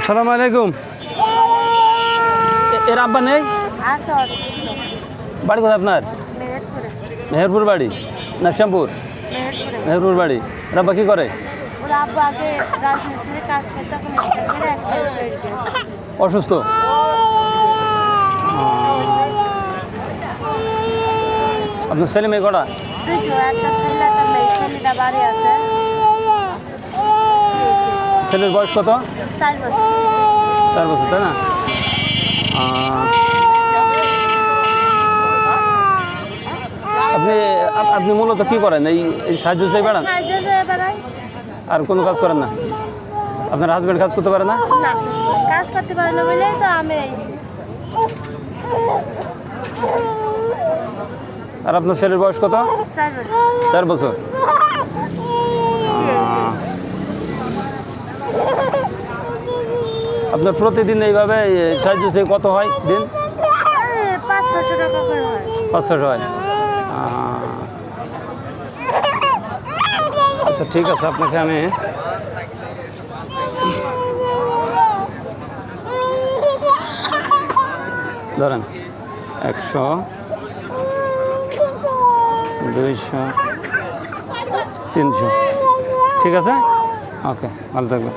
আসসালামু আলাইকুম। এর আব্বা নেই? অসুস্থ বাড়ি কোথায় আপনার? মেহেরপুর। বাড়ি? না শ্যামপুর? মেহেরপুর। বাড়ি। এর আব্বা কী করে? অসুস্থ? আপনার ছেলে মেয়ে কটা? একটা ছেলে একটা মেয়ে। ছেলেটা বাড়ি আছে। ছেলের বয়স কত? চার বছর। তাই না? আপনি আপনি মূলত কি করেন? এই সাহায্য চাই বেড়ান? আর কোনো কাজ করেন না? আপনার হাজব্যান্ড কাজ করতে পারে না? না কাজ করতে পারে না বলেই তো আমি আর আপনার ছেলের বয়স কত? চার বছর চার বছর আপনার প্রতিদিন এইভাবে সাহায্য চেয়ে কত হয় দিন? পাঁচশো হয়। আচ্ছা ঠিক আছে, আপনাকে আমি ধরেন একশো, দুইশো, তিনশো। ঠিক আছে? ওকে, ভালো থাকবেন।